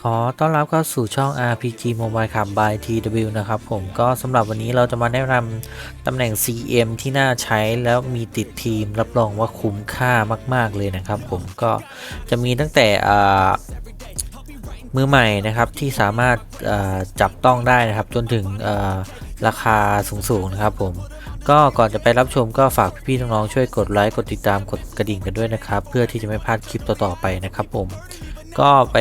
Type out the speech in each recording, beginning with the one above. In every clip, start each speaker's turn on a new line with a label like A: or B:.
A: ขอต้อนรับเข้าสู่ช่อง RPG Mobile Club by TW นะครับผมก็สำหรับวันนี้เราจะมาแนะนำตำแหน่ง CM ที่น่าใช้แล้วมีติดทีมรับรองว่าคุ้มค่ามากๆเลยนะครับผมก็จะมีตั้งแต่อ่ามือใหม่นะครับที่สามารถอ่าจับต้องได้นะครับจนถึงอ่าราคาสูงๆนะครับผมก็ก่อนจะไปรับชมก็ฝากพี่ๆน้องๆช่วยกดไลค์กดติดตามกดกระดิ่งกันด้วยนะครับ เพื่อที่จะไม่พลาดคลิปต่อๆไปนะครับผม ก็ไป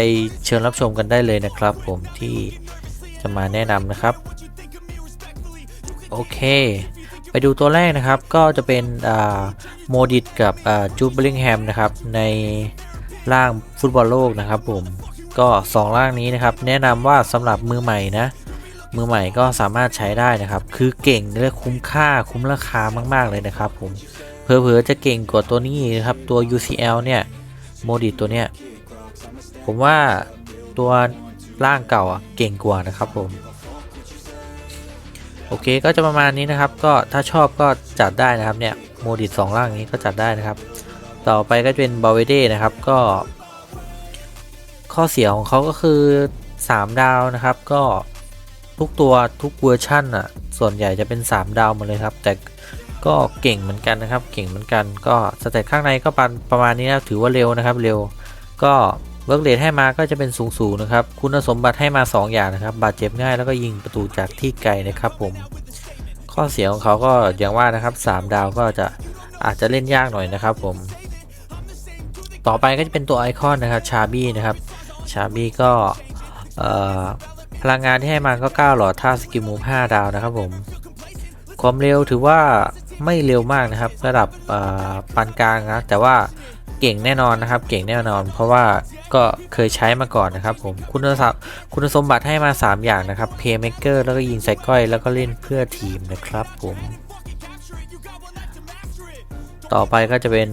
A: เชิญรับชมกันได้เลยนะครับ ผมที่จะมาแนะนำนะครับ โอเค ไปดูตัวแรกนะครับก็จะเป็นโมดิตกับจูดเบลิงแฮมนะครับในร่างฟุตบอลโลกนะครับผมก็ 2 ร่างนี้นะครับ แนะนำว่าสำหรับมือใหม่นะมือใหม่ก็สามารถใช้ได้นะครับ คือเก่งและคุ้มค่าคุ้มราคามากๆเลยนะครับผมเผลอๆจะเก่งกว่าตัวนี้นะครับตัว UCL เนี่ยโมดิตตัวเนี้ย ผมว่าตัวร่างเก่าอะเก่งกว่านะครับผม โอเคก็จะประมาณนี้นะครับ ก็ถ้าชอบก็จัดได้นะครับเนี่ยโมดิตสองร่างนี้ก็จัดได้นะครับ ต่อไปก็จะเป็นบาเวเดนะครับก็ ข้อเสียของเขาก็คือ 3 ดาวนะครับก็ทุกตัวทุกเวอร์ชั่นอะส่วนใหญ่จะเป็น 3 ดาวหมดเลยครับ แต่ก็เก่งเหมือนกันนะครับ เก่งเหมือนกันก็สเตตข้างในก็ประประมาณนี้นะถือว่าเร็วนะครับ เร็วก็ เวิร์กเรทให้มาก็จะเป็นสูงสูงนะครับ คุณสมบัติให้มา 2 อย่างนะครับ บาดเจ็บง่ายแล้วก็ยิงประตูจากที่ไกลนะครับผม ข้อเสียของเขาก็อย่างว่านะครับ 3 ดาวก็จะอาจจะเล่นยากหน่อยนะครับผม ต่อไปก็จะเป็นตัวไอคอนนะครับ ชาบี้นะครับ ชาบี้ก็พลังงานที่ให้มาก็ 9 หลอดท่าสกิลมูฟ5ดาวนะครับผม ความเร็วถือว่าไม่เร็วมากนะครับ ระดับปานกลางนะแต่ว่า เก่งแน่นอนนะครับ เก่งแน่นอน เพราะว่าก็เคยใช้มาก่อนนะครับผมคุณสมบัติคุณสมบัติให้มา 3 อย่างนะครับ Playmaker แล้วก็ยิงใส่ก้อย แล้วก็เล่นเพื่อทีมนะครับผม ต่อไปก็จะเป็น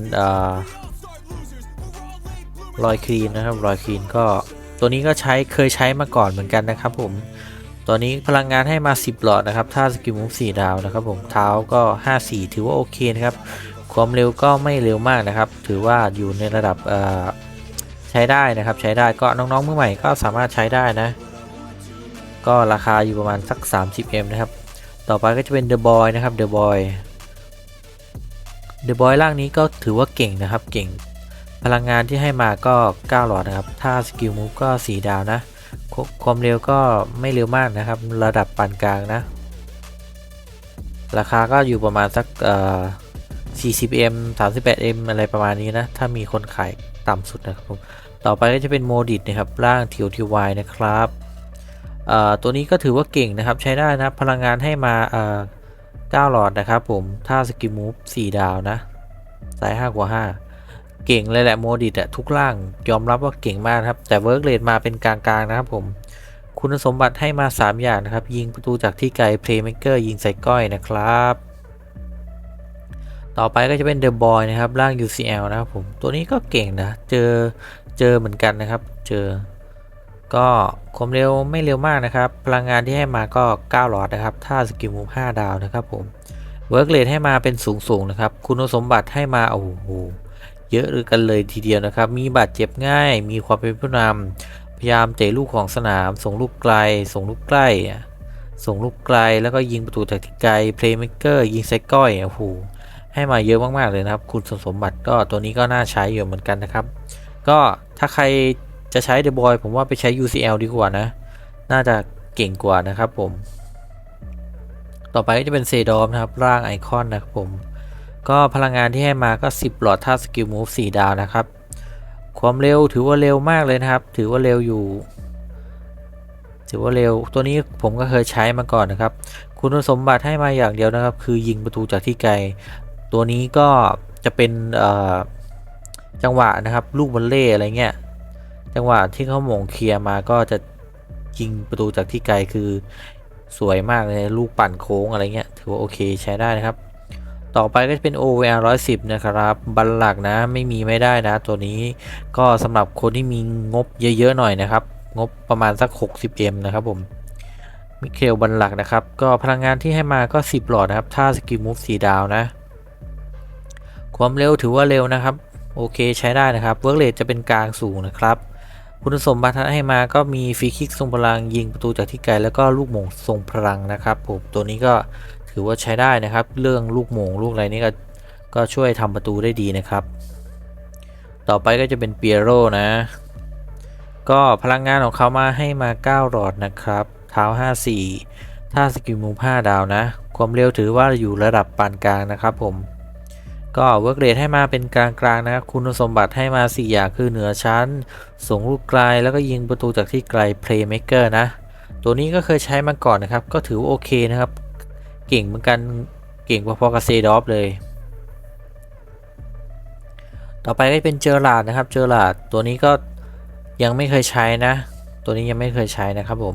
A: รอยคลีนนะครับรอยคลีนก็ตัวนี้ก็ใช้เคยใช้มาก่อนเหมือนกันนะครับผมตัวนี้พลังงานให้มา 10 หลอดนะครับ ถ้าสกิลมูฟ4ดาวนะครับผมเท้าก็ 54 ถือว่าโอเคนะครับ ความเร็วก็ไม่เร็วมากนะครับ ถือว่าอยู่ในระดับใช้ได้นะครับ ใช้ได้ก็น้องๆมือใหม่ก็สามารถใช้ได้นะ ก็ราคาอยู่ประมาณสัก 30M นะครับ ต่อไปก็จะเป็น The Boy นะครับ The Boy The Boy ร่างนี้ก็ถือว่าเก่งนะครับเก่ง พลังงานที่ให้มาก็ 9 หลอดนะครับ ถ้าสกิลมูฟก็ 4 ดาวนะ ความเร็วก็ไม่เร็วมากนะครับ ระดับปานกลางนะ ราคาก็อยู่ประมาณสักเอ่อ 40m 38m อะไรประมาณนี้นะ ถ้ามีคนขายต่ำสุดนะครับผม ต่อไปก็จะเป็นโมดิตนะครับ ร่างทิวทิวายนะครับตัวนี้ก็ถือว่าเก่งนะครับ ใช้ได้นะ พลังงานให้มา9หลอดนะครับผมถ้าสกิมูฟ4ดาวนะสาย5กว่า 5 เก่งเลยแหละโมดิตอะทุกร่างยอมรับว่าเก่งมากครับ แต่เวิร์กเรทมาเป็นกลางๆนะครับผม คุณสมบัติให้มา 3 อย่างนะครับ ยิงประตูจากที่ไกลเพลย์เมเกอร์ยิงใส่ก้อยนะครับ ต่อไปก็จะเป็น The Boy นะครับ ร่าง UCL นะครับผม ตัวนี้ก็เก่งนะ เจอ เจอเหมือนกันนะครับ เจอ ก็ความเร็วไม่เร็วมากนะครับ พลังงานที่ให้มาก็ 9 หลอดนะครับ ถ้าสกิลมูฟ5ดาวนะครับผม เวิร์กเรทให้มาเป็นสูงสูงนะครับ คุณสมบัติให้มา โอ้โห เยอะหรือกันเลยทีเดียวนะครับ มีบาดเจ็บง่าย มีความเป็นผู้นำพยายามเตะลูกของสนาม ส่งลูกไกล ส่งลูกใกล้ ส่งลูกไกล แล้วก็ยิงประตูจากที่ไกล เพลย์เมเกอร์ ยิงไซก้อย โอ้โห ให้มาเยอะมาก ๆ เลยนะครับ คุณสมบัติก็ตัวนี้ก็น่าใช้อยู่เหมือนกันนะครับ ก็ถ้าใครจะใช้เดบอยผมว่าไปใช้ UCL ดีกว่านะ น่าจะเก่งกว่านะครับผม ต่อไปก็จะเป็นเซดอมนะครับ ร่างไอคอนนะครับผม ก็พลังงานที่ให้มาก็ 10 หลอดท่าสกิลมูฟ4ดาวนะครับ ความเร็วถือว่าเร็วมากเลยนะครับ ถือว่าเร็วอยู่ ถือว่าเร็ว ตัวนี้ผมก็เคยใช้มาก่อนนะครับ คุณสมบัติให้มาอย่างเดียวนะครับ คือยิงประตูจากที่ไกล ตัวนี้ก็จะเป็นจังหวะนะครับ ลูกบอลเล่อะไรเงี้ยจังหวะที่เขาหม่งเคลียร์มาก็จะยิงประตูจากที่ไกลคือสวยมากเลยลูกปั่นโค้งอะไรเงี้ยถือว่าโอเคใช้ได้นะครับ ต่อไปก็จะเป็น OVR 110 นะครับบัลลักนะไม่มีไม่ได้นะ ตัวนี้ก็สำหรับคนที่มีงบเยอะๆหน่อยนะครับ งบประมาณสัก 60M นะครับผมมิเคลบัลลักนะครับ ก็พลังงานที่ให้มาก็ 10 หลอดนะครับ ถ้าสกิลมูฟ4ดาวนะ ความเร็วถือว่าเร็วนะครับ โอเคใช้ได้นะครับเวิร์กเรทจะเป็นกลางสูงนะครับ คุณสมบัติให้มาก็มีฟรีคิกทรงพลังยิงประตูจากที่ไกลแล้วก็ลูกโมงทรงพลังนะครับผมตัวนี้ก็ถือว่าใช้ได้นะครับ เรื่องลูกโมงลูกอะไรนี่ก็ก็ช่วยทำประตูได้ดีนะครับ ต่อไปก็จะเป็นเปียโรนะ ก็พลังงานของเขามาให้มา 9 หลอดนะครับเท้า 54ท่าสกิลมูฟ5ดาวนะ ความเร็วถือว่าอยู่ระดับปานกลางนะครับผม ก็เวิร์กเรทให้มาเป็นกลางๆนะครับคุณสมบัติให้มา 4 อย่างคือเหนือชั้น ส่งลูกไกลแล้วก็ยิงประตูจากที่ไกล Playmaker นะ ตัวนี้ก็เคยใช้มาก่อนนะครับ ก็ถือว่าโอเคนะครับ เก่งเหมือนกันเก่งพอๆกับเซดอฟเลย ต่อไปก็เป็นเจอร์ลาดนะครับเจอร์ลาดตัวนี้ก็ยังไม่เคยใช้นะ ตัวนี้ยังไม่เคยใช้นะครับผม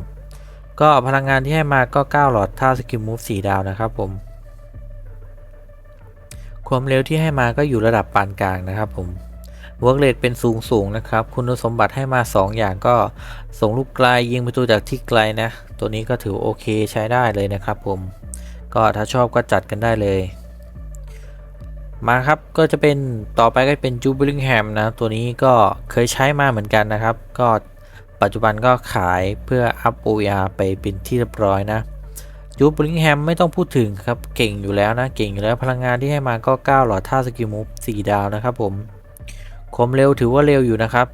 A: ก็พลังงานที่ให้มาก็ 9 หลอดท่าสกิลมูฟ4ดาวนะครับผม ความเร็วที่ให้มาก็อยู่ระดับปานกลางนะครับผมเวิร์กเรทเป็นสูงสูงนะครับ คุณสมบัติให้มา 2 อย่างก็ส่งลูกไกลยิงประตูจากที่ไกลนะ ตัวนี้ก็ถือโอเคใช้ได้เลยนะครับผม ก็ถ้าชอบก็จัดกันได้เลย มาครับก็จะเป็นต่อไปก็เป็นจูบิลิงแฮมนะ ตัวนี้ก็เคยใช้มาเหมือนกันนะครับ ก็ปัจจุบันก็ขายเพื่ออัพ OER ไปเป็นที่เรียบร้อยนะ จูบิลิงแฮมไม่ต้องพูดถึงครับ เก่งอยู่แล้วนะ เก่งอยู่แล้วพลังงานที่ให้มาก็ 9 หลอดท่าสกิลมูฟ4ดาวนะครับผมคมเร็วถือว่าเร็วอยู่นะครับ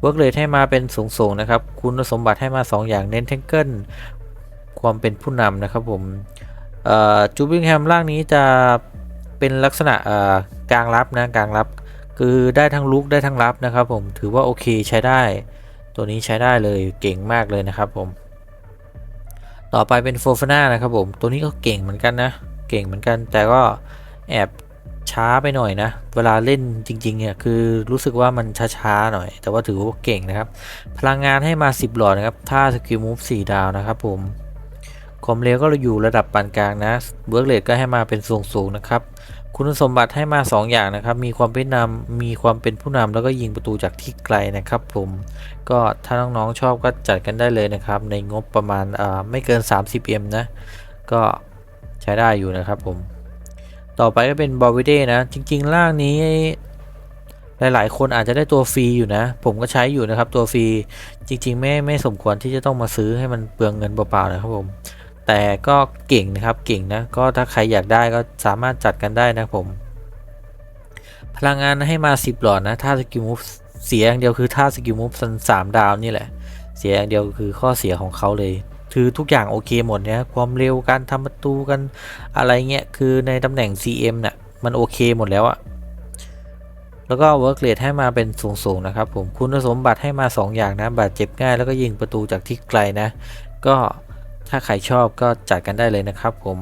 A: เวิร์กเรทให้มาเป็นสูงสงนะครับ คุณสมบัติให้มา 2 อย่างเน้นเทงเกิลความเป็นผู้นำนะครับผมจูบิงแฮมร่างนี้จะเป็นลักษณะกลางรับนะกลางรับ คือได้ทั้งลุกได้ทั้งรับนะครับผมถือว่าโอเคใช้ได้ ตัวนี้ใช้ได้เลยเก่งมากเลยนะครับผม ต่อไปเป็นโฟฟาน่านะครับผมตัวนี้ก็เก่งเหมือนกันนะ เก่งเหมือนกัน แต่ก็แอบช้าไปหน่อยนะ เวลาเล่นจริงๆเนี่ยคือรู้สึกว่ามันช้าๆหน่อย แต่ว่าถือว่าเก่งนะครับ พลังงานให้มา 10 หลอดนะครับท่าสกิลมูฟ4ดาวนะครับผมความเร็วก็อยู่ระดับปานกลางนะเวิร์กเลดก็ให้มาเป็นสูงๆนะครับ คุณสมบัติให้มา 2 อย่างนะครับ มีความเป็นนำมีความเป็นผู้นำแล้วก็ยิงประตูจากที่ไกลนะครับผม ก็ถ้าน้องๆชอบก็จัดกันได้เลยนะครับ ในงบประมาณไม่เกิน 30M นะ ก็ใช้ได้อยู่นะครับผม ต่อไปก็เป็นบอวิเดนะ จริงๆร่างนี้ หลายๆ คนอาจจะได้ตัวฟรีอยู่นะ ผมก็ใช้อยู่นะครับตัวฟรี จริง ๆ ไม่ไม่สมควรที่จะต้องมาซื้อให้มันเปลืองเงินเปล่าๆนะครับผม แต่ก็เก่งนะครับเก่งนะก็ถ้าใครอยากได้ก็สามารถจัดกันได้นะผม พลังงานให้มา 10 หลอดนะ ถ้าสกิลมูฟเสียอย่างเดียวคือถ้าสกิลมูฟสามดาวนี่แหละ เสียอย่างเดียวคือข้อเสียของเขาเลยคือทุกอย่างโอเคหมดเนี่ยความเร็วการทำประตูกันอะไรเงี้ยคือในตำแหน่ง CM เนี่ยมันโอเคหมดแล้วอะแล้วก็ work rate ให้มาเป็นสูงๆนะครับผมคุณสมบัติให้มา 2 อย่างนะบาดเจ็บง่ายแล้วก็ยิงประตูจากที่ไกลนะ ก็ ถ้าใครชอบก็จัดกันได้เลยนะครับผม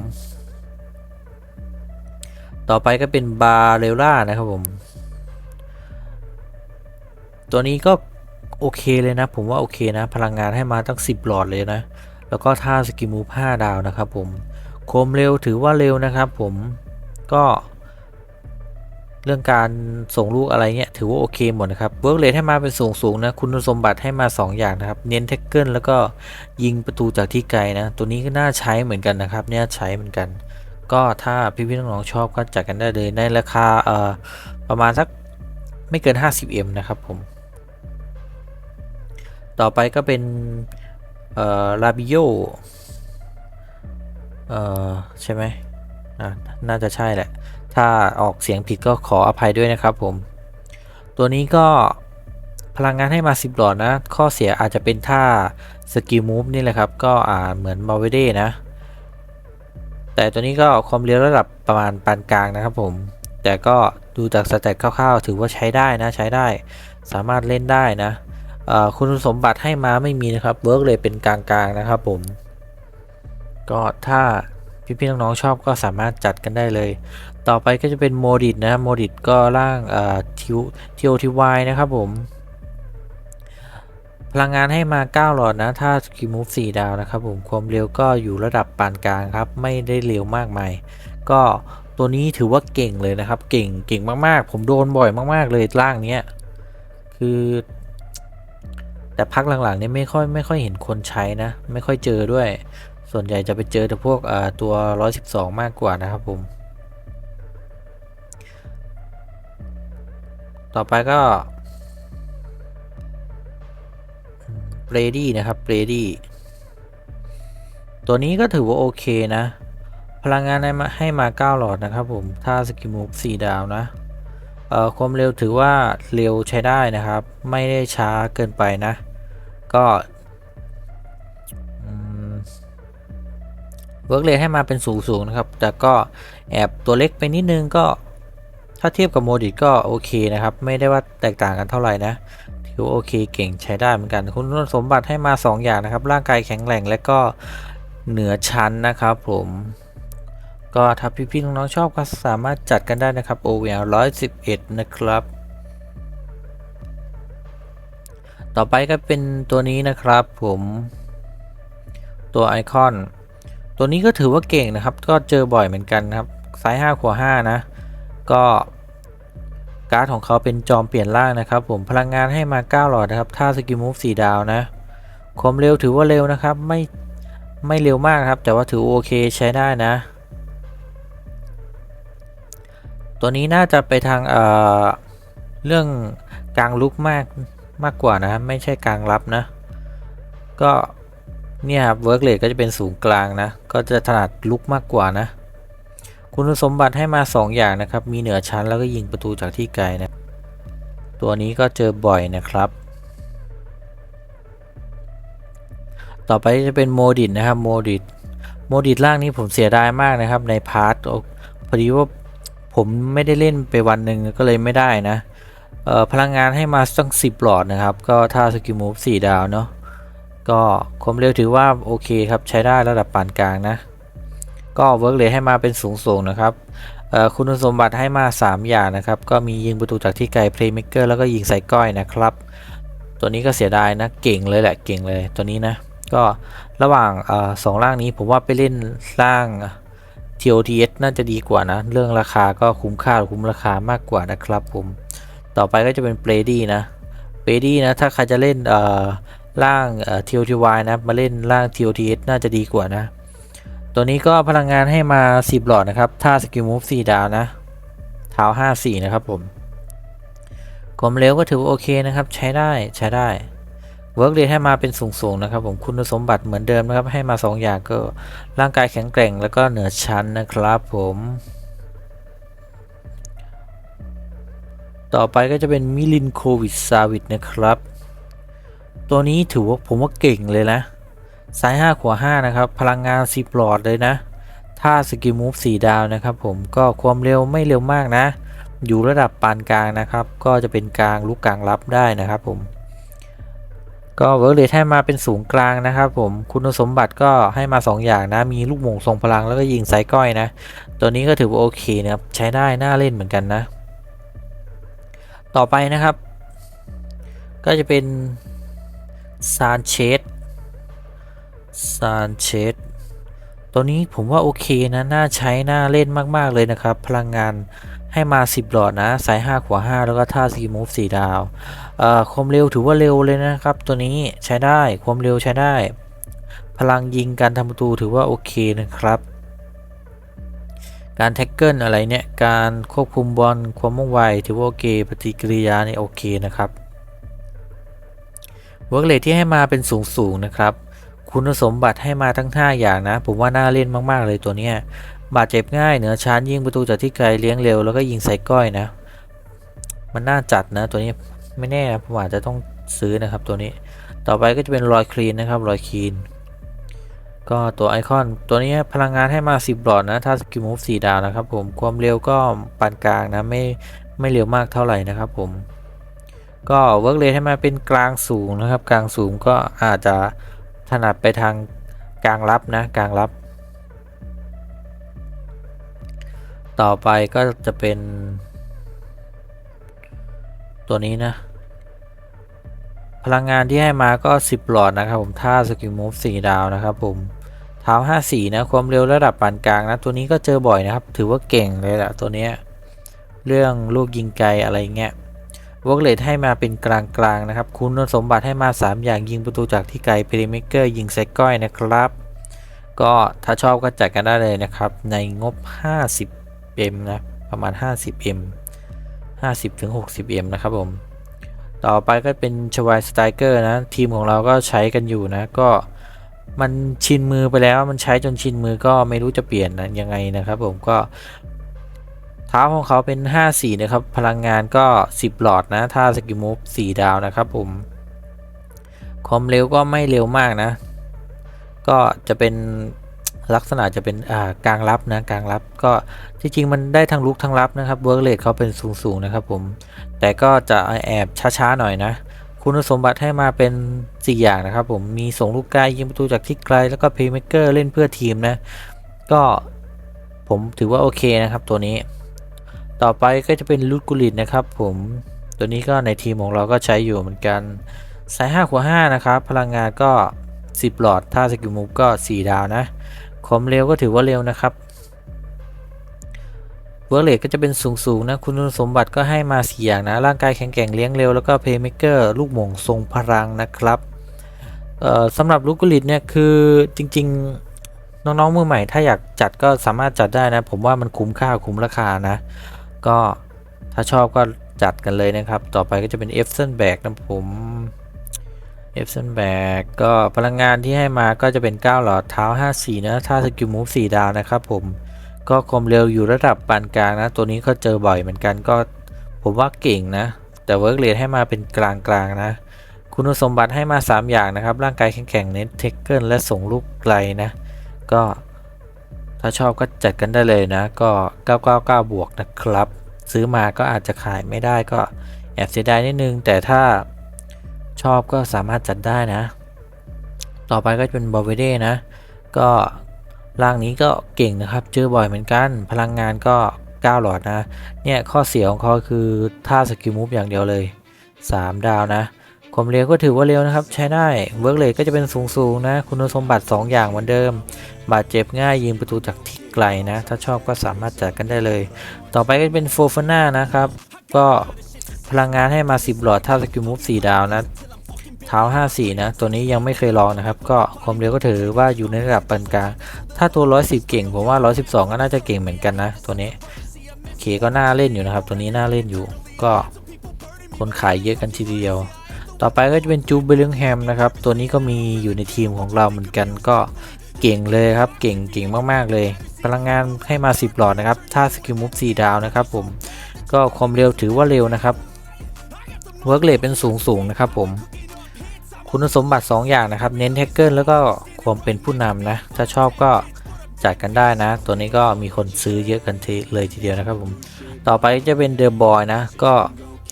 A: ต่อไปก็เป็นบาเรล่านะครับผม ตัวนี้ก็โอเคเลยนะ ผมว่าโอเคนะ พลังงานให้มาตั้ง 10 หลอดเลยนะ แล้วก็ท่าสกิมู5ดาวนะครับผม โคมเร็วถือว่าเร็วนะครับผม ก็ เรื่องการส่งลูกอะไรเงี้ยถือว่าโอเคหมดนะครับเวิร์กเลทให้มาเป็นสูงสูงนะ คุณสมบัติให้มา 2 อย่างนะครับ เน้นแท็กเกิลแล้วก็ยิงประตูจากที่ไกลนะ ตัวนี้ก็น่าใช้เหมือนกันนะครับ เนี่ยใช้เหมือนกัน ก็ถ้าพี่ๆน้องๆชอบก็จัดกันได้เลยในราคาเอ่อประมาณสักไม่เกิน 50M นะครับผม ต่อไปก็เป็นเอ่อลาบิโยเอ่อใช่ไหมอ่าน่าจะใช่แหละ ถ้าออกเสียงผิดก็ขออภัยด้วยนะครับผม ตัวนี้ก็พลังงานให้มา 10 หลอดนะ ข้อเสียอาจจะเป็นท่าสกิลมูฟนี่แหละครับ ก็อ่าเหมือนมาเวเดนะ แต่ตัวนี้ก็ความเร็วระดับประมาณปานกลางนะครับผม แต่ก็ดูจากสเตตคร่าวๆ ถือว่าใช้ได้นะใช้ได้ สามารถเล่นได้นะคุณสมบัติให้มาไม่มีนะครับเวิร์กเลยเป็นกลางๆนะครับผม ก็ถ้าพี่ๆน้องๆชอบก็สามารถจัดกันได้เลย ต่อไปก็จะเป็นโมดิตนะโมดิตก็ร่างทิวทีโอทีวายนะครับผม พลังงานให้มา 9 หลอดนะ ถ้าสกิมูฟ4ดาวนะครับผม ความเร็วก็อยู่ระดับปานกลางครับ ไม่ได้เร็วมากมาย ก็ตัวนี้ถือว่าเก่งเลยนะครับ เก่งเก่งมากๆ ผมโดนบ่อยมากๆ เลยร่างเนี้ย คือ แต่พักหลังๆนี่ไม่ค่อยไม่ค่อยเห็นคนใช้นะ ไม่ค่อยเจอด้วย ส่วนใหญ่จะไปเจอแต่พวกตัว 112 มากกว่านะครับผม ต่อไปก็เบรดี้นะครับเบรดี้ตัวนี้ก็ถือว่าโอเคนะ พลังงานให้มาให้มา 9 หลอดนะครับผมถ้าสกิมูฟ4ดาวนะเอ่อความเร็วถือว่าเร็วใช้ได้นะครับ ไม่ได้ช้าเกินไปนะ ก็เวิร์กเลให้มาเป็นสูงสูงๆนะครับ แต่ก็แอบตัวเล็กไปนิดนึงก็ ถ้าเทียบกับโมดิตก็โอเคนะครับ ไม่ได้ว่าแตกต่างกันเท่าไหร่นะถือว่าโอเคเก่งใช้ได้เหมือนกัน คุณสมบัติให้มา 2 อย่างนะครับ ร่างกายแข็งแรงและก็เหนือชั้นนะครับผมก็ถ้าพี่ๆน้องๆชอบก็สามารถจัดกันได้นะครับ OVL 111 นะครับ ต่อไปก็เป็นตัวนี้นะครับผมตัวไอคอน ตัวนี้ก็ถือว่าเก่งนะครับ ก็เจอบ่อยเหมือนกันนะครับ ซ้าย5ขวา5นะ ก็การ์ดของเขาเป็นจอมเปลี่ยนร่างนะครับ ผมพลังงานให้มา 9 หลอดนะครับถ้าสกิลมูฟ4ดาวนะความเร็วถือว่าเร็วนะครับ ไม่ไม่เร็วมากครับ แต่ว่าถือโอเคใช้ได้นะ ตัวนี้น่าจะไปทางเอ่อเรื่องกลางลุกมากมากกว่านะไม่ใช่กลางรับนะ ก็เนี่ยครับเวิร์กเลก็จะเป็นสูงกลางนะ ก็จะถนัดลุกมากกว่านะ คุณสมบัติให้มา 2 อย่างนะครับ มีเหนือชั้นแล้วก็ยิงประตูจากที่ไกลนะ ตัวนี้ก็เจอบ่อยนะครับ ต่อไปจะเป็นโมดิตนะครับ โมดิตโมดิตล่างนี้ผมเสียดายมากนะครับ ในพาร์ทพอดีว่าผมไม่ได้เล่นไปวันหนึ่งก็เลยไม่ได้นะพลังงานให้มาตั้ง 10 หลอดนะครับ ก็ถ้าสกิลมูฟ4ดาวเนาะก็ความเร็วถือว่าโอเคครับใช้ได้ระดับปานกลางนะ ก็เวิร์กเลยให้มาเป็นสูงส่งนะครับคุณสมบัติให้มา 3 อย่างนะครับ ก็มียิงประตูจากที่ไกล Playmaker แล้วก็ยิงใส่ก้อยนะครับ ตัวนี้ก็เสียดายนะเก่งเลยแหละเก่งเลยตัวนี้นะ ก็ระหว่างอสองร่างนี้ผมว่าไปเล่นร่าง TOTS น่าจะดีกว่านะ เรื่องราคาก็คุ้มค่าคุ้มราคามากกว่านะครับผม ต่อไปก็จะเป็นเ r รดี้นะเ r รดี้นะ ถ้าใครจะเล่นเอ่อร่าง TOTY นะ มาเล่นร่าง TOTS น่าจะดีกว่านะ ตัวนี้ก็พลังงานให้มา 10 หลอดนะครับถ้าสกิลมูฟ4ดาวนะ เท้า 54 นะครับผมความเร็วก็ถือว่าโอเคนะครับ ใช้ได้ใช้ได้เวิร์กเดให้มาเป็นสูงๆนะครับผมคุณสมบัติเหมือนเดิมนะครับ ให้มา 2 อย่างก็ร่างกายแข็งแกร่งแล้วก็เหนือชั้นนะครับผมต่อไปก็จะเป็นมิลินโควิดซาวิดนะครับ ตัวนี้ถือว่าผมว่าเก่งเลยนะ ซ้าย 5 ขวา 5 นะครับ พลังงาน 10 หลอดเลยนะ ถ้าสกิลมูฟ4ดาวนะครับผมก็ความเร็วไม่เร็วมากนะ อยู่ระดับปานกลางนะครับ ก็จะเป็นกลางลูกกลางรับได้นะครับผม ก็เวิร์กเลทให้มาเป็นสูงกลางนะครับผม คุณสมบัติก็ให้มา 2 อย่างนะ มีลูกหม่งทรงพลังแล้วก็ยิงไซก้อยนะ ตัวนี้ก็ถือว่าโอเคนะครับ ใช้ได้น่าเล่นเหมือนกันนะ ต่อไปนะครับ ก็จะเป็นซานเชส ซานเชสตัวนี้ผมว่าโอเคนะ น่าใช้ น่าเล่นมากๆเลยนะครับ พลังงานให้มา 10 หลอดนะ สาย 5 ขวา 5 แล้วก็ท่าสีมูฟ4ดาวเอ่อความเร็วถือว่าเร็วเลยนะครับ ตัวนี้ใช้ได้ ความเร็วใช้ได้ พลังยิงการทำประตูถือว่าโอเคนะครับ การแท็กเกิลอะไรเนี่ย การควบคุมบอล ความว่องไว ถือว่าโอเค ปฏิกิริยานี่โอเคนะครับ เวิร์กเลทที่ให้มาเป็นสูงสูงๆนะครับ คุณสมบัติให้มาทั้ง 5 อย่างนะ ผมว่าน่าเล่นมาก ๆ เลยตัวเนี้ยบาดเจ็บง่ายเหนือชั้นยิงประตูจากที่ไกลเลี้ยงเร็วแล้วก็ยิงใส่ก้อยนะ มันน่าจัดนะตัวนี้ไม่แน่นะผมอาจจะต้องซื้อนะครับตัวนี้ ต่อไปก็จะเป็นรอยคลีนนะครับรอยคลีน ก็ตัวไอคอนตัวนี้พลังงานให้มา 10 หลอดนะ ถ้าสกิลมูฟ4ดาวนะครับผมความเร็วก็ปานกลางนะไม่ไม่เร็วมากเท่าไหร่นะครับผม ก็เวิร์กเลทให้มาเป็นกลางสูงนะครับ กลางสูงก็อาจจะ ถนัดไปทางกลางรับนะกลางรับ ต่อไปก็จะเป็น ตัวนี้นะ พลังงานที่ให้มาก็ 10 หลอดนะครับผมท่าสกิลมูฟ4ดาวนะครับผมเท้า54 นะ ความเร็วระดับปานกลางนะ ตัวนี้ก็เจอบ่อยนะครับ ถือว่าเก่งเลยแหละตัวเนี้ยเรื่องลูกยิงไกลอะไรเงี้ย วอร์กเลทให้มาเป็นกลางกลางๆนะครับ คุณสมบัติให้มา 3 อย่างยิงประตูจากที่ไกลเพลย์เมเกอร์ยิงไซก้อยนะครับ ก็ถ้าชอบก็จัดกันได้เลยนะครับ ในงบ 50M นะประมาณ 50M 50-60M นะครับผม ต่อไปก็เป็นชวายสไตรเกอร์นะ ทีมของเราก็ใช้กันอยู่นะ ก็มันชินมือไปแล้วมันใช้จนชินมือก็ไม่รู้จะเปลี่ยนนะยังไงนะครับผมก็ เท้าของเขาเป็น 5 สีนะครับ พลังงานก็ 10 หลอดนะ ถ้าสกิลมูฟ4ดาวนะครับผมความเร็วก็ไม่เร็วมากนะ ก็จะเป็นลักษณะจะเป็นอ่ากลางรับนะกลางรับก็จริงๆมันได้ทั้งลุกทั้งรับนะครับเวิร์กเลทเขาเป็นสูงๆนะครับผมแต่ก็จะแอบช้าๆหน่อยนะ คุณสมบัติให้มาเป็น 4 อย่างนะครับผมมีส่งลูกไกลยิงประตูจากที่ไกลแล้วก็เพย์เม k เกอร์เล่นเพื่อทีมนะ ก็ผมถือว่าโอเคนะครับตัวนี้ ต่อไปก็จะเป็นลูดกุลิตนะครับ ผมตัวนี้ก็ในทีมของเราก็ใช้อยู่เหมือนกันสาย5ขวา5นะครับ พลังงานก็ 10 หลอด ถ้าสกิลมูฟก็ 4 ดาวนะความเร็วก็ถือว่าเร็วนะครับเวิร์กเลทก็จะเป็นสูงๆนะ คุณสมบัติก็ให้มา4อย่างนะ ร่างกายแข็งแกร่งเลี้ยงเร็ว แล้วก็เพย์เม k เกอร์ลูกหม่งทรงพลังนะครับสำหรับลูกกุลิตเนี่ยคือจริงๆ น้องๆมือใหม่ถ้าอยากจัดก็สามารถจัดได้นะ ผมว่ามันคุ้มค่าคุ้มราคานะ ก็ถ้าชอบก็จัดกันเลยนะครับ ต่อไปก็จะเป็นเอฟเซนแบกนะผมเอฟเซนแบกก็พลังงานที่ให้มาก็จะเป็น 9 หลอดเท้า5สีนะ ถ้าสกิลมูฟ4ดาวนะครับผมก็ความเร็วอยู่ระดับปานกลางนะ ตัวนี้ก็เจอบ่อยเหมือนกันก็ผมว่าเก่งนะ แต่เวิร์กเรทให้มาเป็นกลางๆนะ คุณสมบัติให้มา 3 อย่างนะครับ ร่างกายแข็งๆเน้นเทคเกิลและส่งลูกไกลนะ ก็ ถ้าชอบก็จัดกันได้เลยนะก็ 999 บวกนะครับ ซื้อมาก็อาจจะขายไม่ได้ก็แอบเสียดายนิดนึง แต่ถ้าชอบก็สามารถจัดได้นะ ต่อไปก็จะเป็นบอเวเด้นะ ก็ร่างนี้ก็เก่งนะครับ เจอบ่อยเหมือนกัน พลังงานก็ 9 หลอดนะ เนี่ยข้อเสียของเขาคือท่าสกิลมูฟอย่างเดียวเลย 3 ดาวนะ ความเร็วก็ถือว่าเร็วนะครับ ใช้ได้เวิร์กเลทก็จะเป็นสูงๆนะ คุณสมบัติ 2 อย่างเหมือนเดิม บาดเจ็บง่ายยิงประตูจากที่ไกลนะ ถ้าชอบก็สามารถจัดกันได้เลย ต่อไปก็เป็นโฟฟาน่านะครับ ก็พลังงานให้มา 10 หลอดท่าสกิลมูฟ4ดาวนะเท้า 54 นะ ตัวนี้ยังไม่เคยลองนะครับ ก็ความเร็วก็ถือว่าอยู่ในระดับปานกลาง ถ้าตัว 110 เก่ง ผมว่า 112 ก็น่าจะเก่งเหมือนกันนะ ตัวนี้เคก็น่าเล่นอยู่นะครับ ตัวนี้น่าเล่นอยู่ ก็คนขายเยอะกันทีเดียว ต่อไปก็จะเป็นจูเบลิงแฮมนะครับ ตัวนี้ก็มีอยู่ในทีมของเราเหมือนกันก็เก่งเลยครับ เก่งเก่งมาก ๆ เลย พลังงานให้มา 10 หลอดนะครับ ถ้าสกิลมูฟ4ดาวนะครับผม ก็ความเร็วถือว่าเร็วนะครับ เวิร์กเลทเป็นสูงสูงนะครับผม คุณสมบัติ 2 อย่างนะครับ เน้นแท็กเกิลแล้วก็ความเป็นผู้นำนะ ถ้าชอบก็จัดกันได้นะ ตัวนี้ก็มีคนซื้อเยอะกันทีเลยทีเดียวนะครับผม ต่อไปจะเป็นเดอะบอยนะ ก็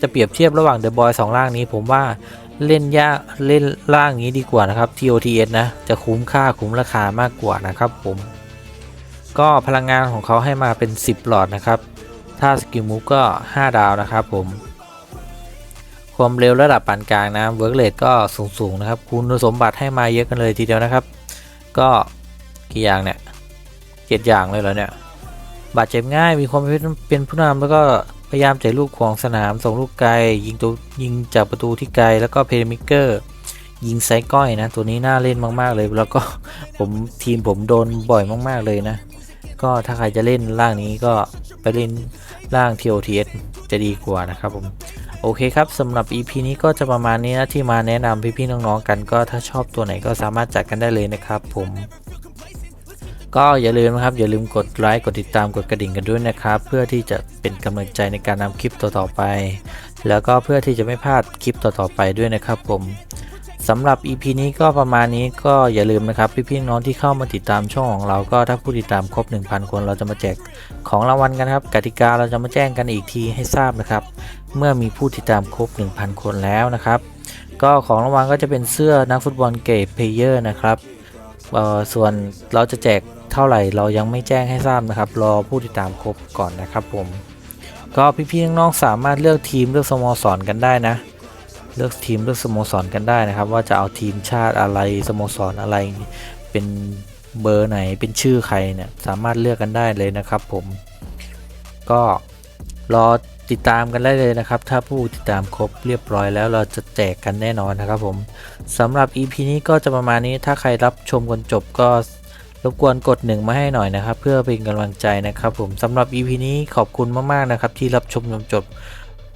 A: จะเปรียบเทียบระหว่างเดอะบอยสองร่างนี้ ผมว่าเล่นยากเล่นร่างนี้ดีกว่านะครับ TOTS นะ จะคุ้มค่าคุ้มราคามากกว่านะครับผม ก็พลังงานของเขาให้มาเป็น 10 หลอดนะครับ ถ้าสกิลมูฟก็ 5 ดาวนะครับผม ความเร็วระดับปานกลางนะเวิร์กเลทก็สูงๆนะครับ คุณสมบัติให้มาเยอะกันเลยทีเดียวนะครับ ก็กี่อย่างเนี่ยเจ็ดอย่างเลยเหรอเนี่ยบาดเจ็บง่ายมีความเป็นเป็นผู้นำแล้วก็ พยายามเตะลูกของสนามส่งลูกไกล ยิงตัวยิงจากประตูที่ไกลแล้วก็เพลย์มิเกอร์ยิงไซก้อยนะ ตัวนี้น่าเล่นมากๆเลย แล้วก็ผมทีมผมโดนบ่อยมาก ๆเลยนะ ก็ถ้าใครจะเล่นร่างนี้ก็ไปเล่นร่าง TOTS จะดีกว่านะครับผมโอเคครับสำหรับ EP นี้ก็จะประมาณนี้นะที่มาแนะนำพี่ๆน้องๆกันก็ถ้าชอบตัวไหนก็สามารถจัดกันได้เลยนะครับผม ก็อย่าลืมนะครับอย่าลืมกดไลค์กดติดตามกดกระดิ่งกันด้วยนะครับ เพื่อที่จะเป็นกำลังใจในการนำคลิปต่อๆไป แล้วก็เพื่อที่จะไม่พลาดคลิปต่อๆไปด้วยนะครับผมสำหรับ EP นี้ก็ประมาณนี้ก็อย่าลืมนะครับพี่ๆน้องที่เข้ามาติดตามช่องของเราก็ถ้าผู้ติดตามครบ 1,000 คนเราจะมาแจกของรางวัลกันครับกติกาเราจะมาแจ้งกันอีกทีให้ทราบนะครับ เมื่อมีผู้ติดตามครบ 1,000 คนแล้วนะครับ ก็ของรางวัลก็จะเป็นเสื้อนักฟุตบอลเกรดเพลเยอร์นะครับส่วนเราจะแจก เท่าไหร่เรายังไม่แจ้งให้ทราบนะครับ รอผู้ติดตามครบก่อนนะครับผม ก็พี่ๆน้องๆสามารถเลือกทีมเลือกสโมสรกันได้นะ เลือกทีมเลือกสโมสรกันได้นะครับ ว่าจะเอาทีมชาติอะไรสโมสรอะไรเป็นเบอร์ไหนเป็นชื่อใครเนี่ยสามารถเลือกกันได้เลยนะครับ ผม ก็รอติดตามกันได้เลยนะครับ ถ้าผู้ติดตามครบเรียบร้อยแล้วเราจะแจกกันแน่นอนนะครับผมสำหรับ EP นี้ก็จะประมาณนี้ถ้าใครรับชมกันจบก็ รบกวนกดหนึ่งมาให้หน่อยนะครับ เพื่อเป็นกำลังใจนะครับ ผมสำหรับ EP นี้ขอบคุณมากๆนะครับ ที่รับชมจนจบ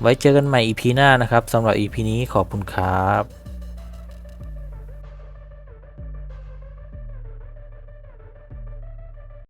A: ไว้เจอกันใหม่ EP หน้านะครับสำหรับ EP นี้ขอบคุณครับ